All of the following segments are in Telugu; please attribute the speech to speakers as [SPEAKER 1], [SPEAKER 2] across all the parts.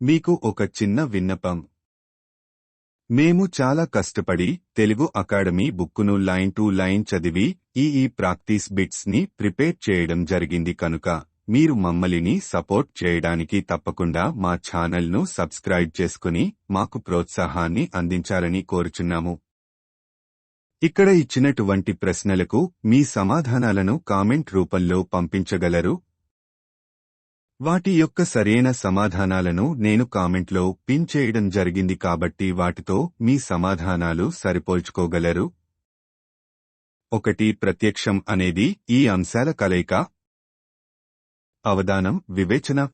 [SPEAKER 1] మీకు ఒక చిన్న విన్నపం. మేము చాలా కష్టపడి తెలుగు అకాడమీ బుక్కును లైన్ టు లైన్ చదివి ఈ ఈ ప్రాక్టీస్ బిట్స్ని ప్రిపేర్ చేయడం జరిగింది కనుక మీరు మమ్మల్ని సపోర్ట్ చేయడానికి తప్పకుండా మా ఛానల్ను సబ్స్క్రైబ్ చేసుకుని మాకు ప్రోత్సాహాన్ని అందించాలని కోరుచున్నాము. ఇక్కడ ఇచ్చినటువంటి ప్రశ్నలకు మీ సమాధానాలను కామెంట్ రూపంలో పంపించగలరు. వాటి యొక్క సరైన సమాధానాలను నేను కామెంట్లో పిన్ చేయడం జరిగింది కాబట్టి వాటితో మీ సమాధానాలు సరిపోల్చుకోగలరు. ఒకటి ప్రత్యక్షం అనేది ఈ అంశాల కలయిక. అవధానం వివేచన.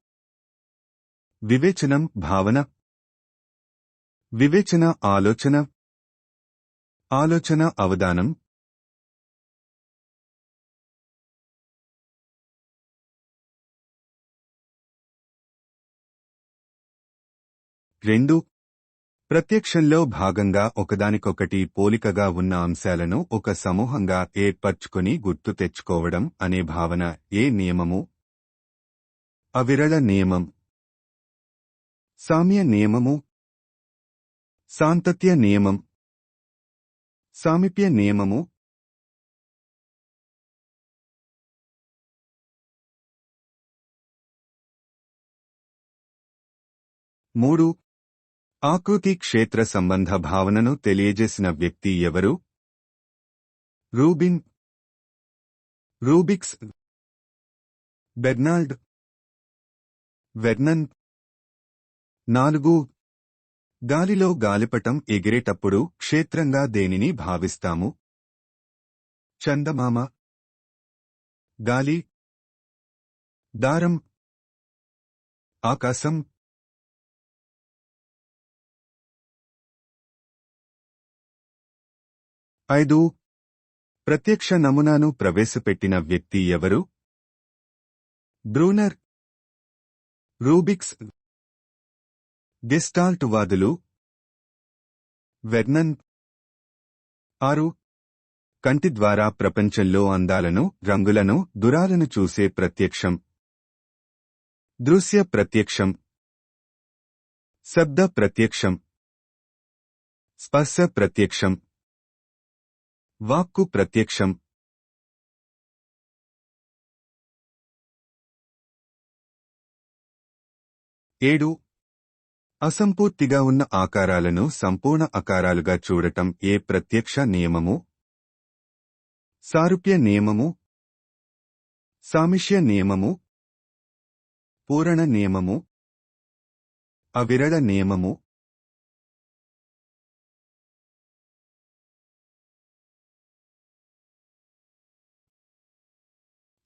[SPEAKER 1] వివేచనం భావన. వివేచన ఆలోచన. ఆలోచన అవధానం రెండు. ప్రత్యక్షంలో భాగంగా ఒకదానికొకటి పోలికగా ఉన్న అంశాలను ఒక సమూహంగా ఏర్పర్చుకుని గుర్తు తెచ్చుకోవడం అనే భావన ఏ నియమము? అవిరళ నియమం. సామ్య నియమము. సాంతత్య నియమం. సామీప్య నియమము. మూడు. ఆకృతి క్షేత్ర సంబంధ భావనను తెలియజేసిన వ్యక్తి ఎవరు? రూబిన్. రూబిక్స్. బెర్నాల్డ్. వెర్నన్. నాలుగు. గాలిలో గాలిపటం ఎగిరేటప్పుడు క్షేత్రంగా దేనిని భావిస్తాము? చందమామ. గాలి. దారం. ఆకాశం. ఐదు. ప్రత్యక్ష నమూనాను ప్రవేశపెట్టిన వ్యక్తి ఎవరు? బ్రూనర్. రూబిక్స్. గెస్టాల్ట్ వాదులు వెర్నన్. ఆరు. కంటి ద్వారా ప్రపంచంలో అందాలను రంగులను దురాలను చూసే ప్రత్యక్షం. దృశ్య ప్రత్యక్షం. శబ్ద ప్రత్యక్షం. స్పర్శ ప్రత్యక్షం. వాక్కు ప్రత్యక్షం. ఏడు. అసంపూర్తిగా ఉన్న ఆకారాలను సంపూర్ణ ఆకారాలుగా చూడటం ఏ ప్రత్యక్ష నియమము? సారూప్య నియమము? సామిష్య నియమము? పూరణ నియమము? అవిరళ నియమము?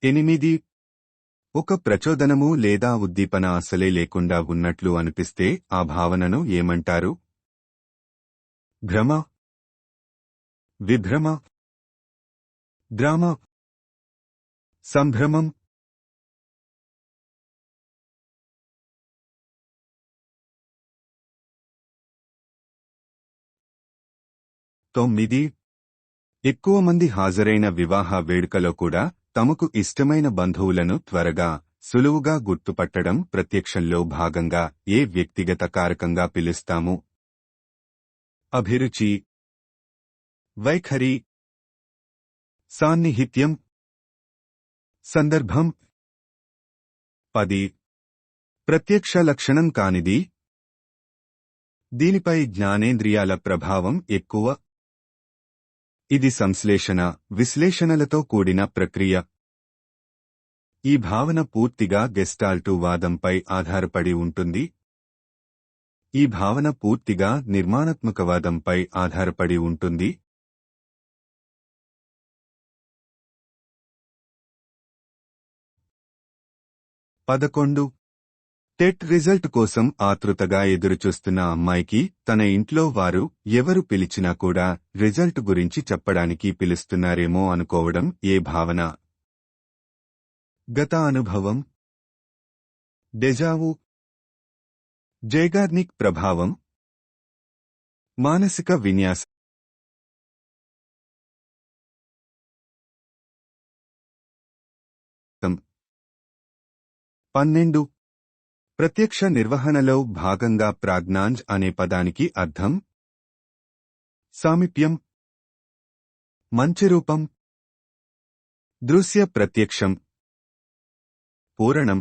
[SPEAKER 1] ఎనిమిది. ఒక ప్రచోదనము లేదా ఉద్దీపన అసలే లేకుండా ఉన్నట్లు అనిపిస్తే ఆ భావనను ఏమంటారు? భ్రమ. విభ్రమ. ద్రామ. సంభ్రమం. తొమ్మిది. ఎక్కువ మంది హాజరైన వివాహ వేడుకలో కూడా తమకు ఇష్టమైన బంధువులను త్వరగా సులువుగా గుర్తుపట్టడం ప్రత్యక్షంలో భాగంగా ఏ వ్యక్తిగత కారకంగా పిలుస్తాము? అభిరుచి వైఖరి సాన్నిహిత్యం సందర్భం పది ప్రత్యక్ష లక్షణం కానిది. దీనిపై జ్ఞానేంద్రియాల ప్రభావం ఎక్కువ. ఇది సంశ్లేషణ విశ్లేషణలతో కూడిన ప్రక్రియ. ఈ భావన పూర్తిగా గెస్టాల్టు వాదంపై ఆధారపడి ఉంటుంది. ఈ భావన పూర్తిగా నిర్మాణాత్మకవాదంపై ఆధారపడి ఉంటుంది. పదకొండు టెట్ రిజల్ట్ కోసం ఆతృతగా ఎదురుచూస్తున్న అమ్మాయికి తన ఇంట్లో వారు ఎవరు పిలిచినా కూడా రిజల్ట్ గురించి చెప్పడానికి పిలుస్తున్నారేమో అనుకోవడం ఏ భావన? గత అనుభవం. డెజావు జైగార్నిక్ ప్రభావం. మానసిక విన్యాసం. పన్నెండు. ప్రత్యక్ష నిర్వహణలో భాగంగా ప్రాజ్ఞాంజ్ అనే పదానికి అర్థం సామీప్యం మంచి రూపం దృశ్య ప్రత్యక్షం పూరణం.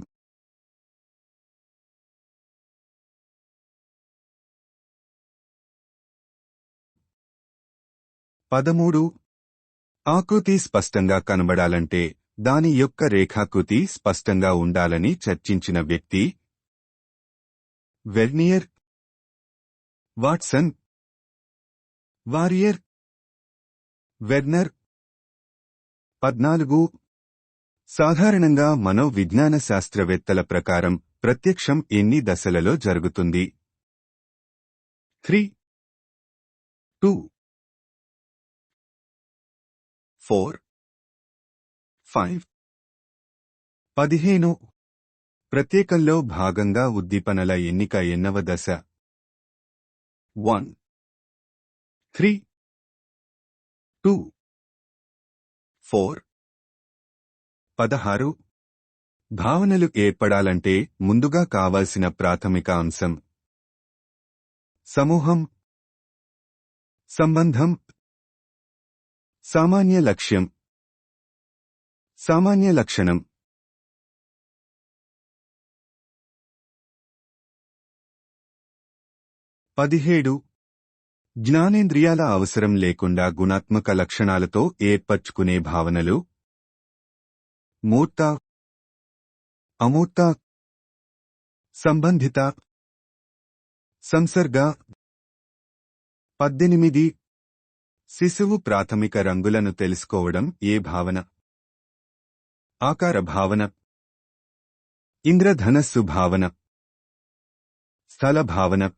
[SPEAKER 1] పదమూడు ఆకృతి స్పష్టంగా కనబడాలంటే దాని యొక్క రేఖాకృతి స్పష్టంగా ఉండాలని చర్చించిన వ్యక్తి వెర్నియర్ వాట్సన్ వారియర్ వెర్నర్ పద్నాలుగు సాధారణంగా మనోవిజ్ఞాన శాస్త్రవేత్తల ప్రకారం ప్రత్యక్షం ఎన్ని దశలలో జరుగుతుంది త్రీ టూ ఫోర్ ఫైవ్ పదిహేను ప్రత్యేకంలో భాగంగా ఉద్దీపనల ఎన్నిక ఎన్నవ దశ. వన్ త్రీ టూ ఫోర్ పదహారు. భావనలు ఏర్పడాలంటే ముందుగా కావాల్సిన ప్రాథమిక అంశం. సమూహం. సంబంధం. సామాన్య లక్ష్యం. సామాన్య లక్షణం. పదిహేడు. జ్ఞానేంద్రియాల అవసరం లేకుండా గుణాత్మక లక్షణాలతో ఏర్పరచుకునే భావనలు. మూర్త. అమూర్త. సంబంధిత. సంసర్గ. పద్దెనిమిది. శిశువు ప్రాథమిక రంగులను తెలుసుకోవడం ఏ భావన? ఆకార భావన. ఇంద్రధనస్సు భావన. స్థల భావన.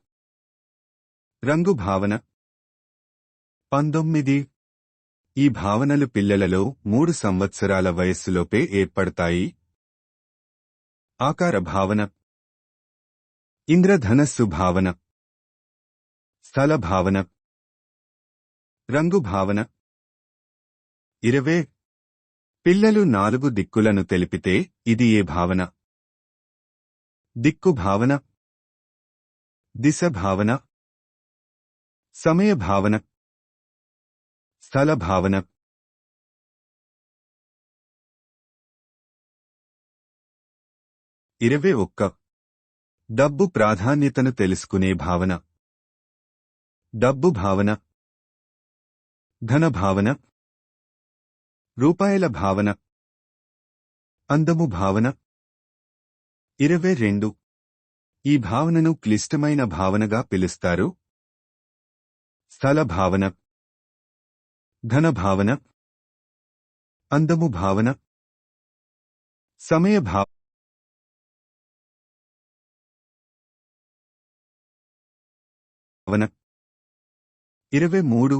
[SPEAKER 1] రంగు భావన పంతొమ్మిది. ఈ భావనలు పిల్లలలో మూడు సంవత్సరాల వయస్సులోపే ఏర్పడతాయి. ఆకార భావన. ఇంద్రధనస్సు భావన. స్థల భావన. రంగు భావన ఇరవే. పిల్లలు నాలుగు దిక్కులను తెలిపితే ఇది ఏ భావన? దిక్కు భావన. దిశ భావన. సమయ భావన స్థల భావన ఇరవై ఒక్క డబ్బు ప్రాధాన్యతను తెలుసుకునే భావన డబ్బు భావన ధన భావన రూపాయల భావన అందము భావన. ఇరవై రెండు ఈ భావనను క్లిష్టమైన భావనగా పిలుస్తారు. స్థల భావన ధన భావన అందము భావన సమయ భావ భావన. ఇరవై మూడు.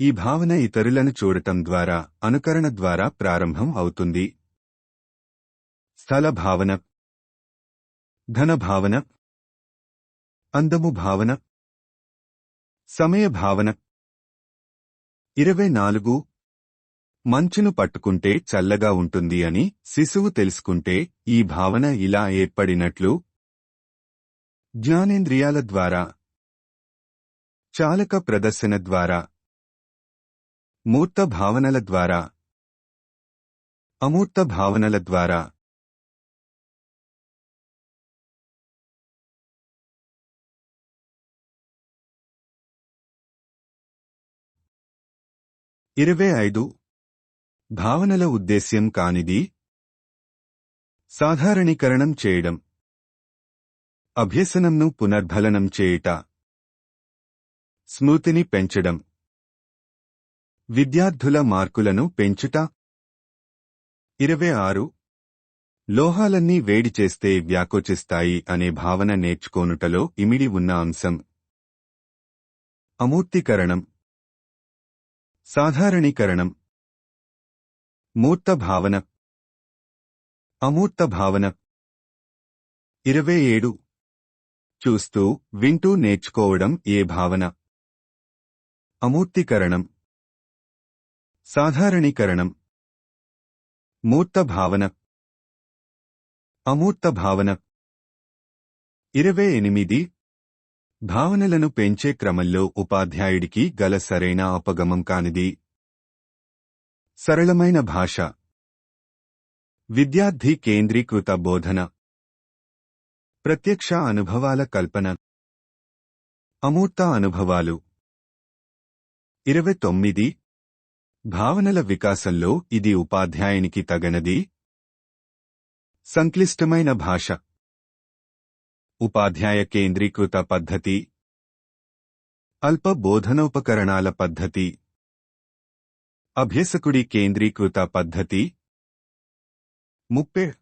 [SPEAKER 1] ఈ భావన ఇతరులను చూడటం ద్వారా అనుకరణ ద్వారా ప్రారంభం అవుతుంది. స్థల భావన ధన భావన అందము భావన. సమయ భావన ఇరవై నాలుగు. మంచును పట్టుకుంటే చల్లగా ఉంటుంది అని శిశువు తెలుసుకుంటే ఈ భావన ఇలా ఏర్పడినట్లు. జ్ఞానేంద్రియాల ద్వారా. చాలక ప్రదర్శన ద్వారా. మూర్త భావనల ద్వారా. అమూర్త భావనల ద్వారా. ఇరవై ఐదు. భావనల ఉద్దేశ్యం కానిది. సాధారణీకరణం చేయడం. అభ్యసనంను పునర్భలనం చేయుట. స్మృతిని పెంచడం. విద్యార్థుల మార్కులను పెంచుట. ఇరవై ఆరు. లోహాలన్నీ వేడి చేస్తే వ్యాకోచిస్తాయి అనే భావన నేర్చుకోనుటలో ఇమిడి ఉన్న అంశం. అమూర్తీకరణం. సాధారణీకరణం. మూర్త భావన అమూర్త భావన ఇరవై ఏడు చూస్తూ వింటూ నేర్చుకోవడం ఏ భావన? అమూర్తీకరణం. సాధారణీకరణం. మూర్త భావన అమూర్త భావన ఇరవై ఎనిమిది భావనలను పెంచే క్రమంలో ఉపాధ్యాయుడికి గల సరైన అపగమం కానిది. సరళమైన భాష. విద్యార్థి కేంద్రీకృత బోధన. ప్రత్యక్ష అనుభవాల కల్పన. అమూర్త అనుభవాలు. ఇరవై తొమ్మిది. భావనల వికాసంలో ఇది ఉపాధ్యాయునికి తగనది. సంక్లిష్టమైన భాష. ఉపాధ్యాయ కేంద్రీకృత పద్ధతి. అల్ప బోధనోపకరణాల పద్ధతి. అభ్యసకుడి కేంద్రీకృత పద్ధతి. ముప్పే.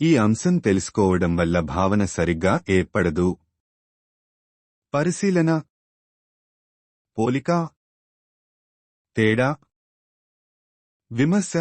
[SPEAKER 1] ఈ అంశం తెలుసుకోవడం వల్ల భావన సరిగ్గా ఏర్పడదు. పరిశీలన. పోలిక. తేడా. విమర్శ.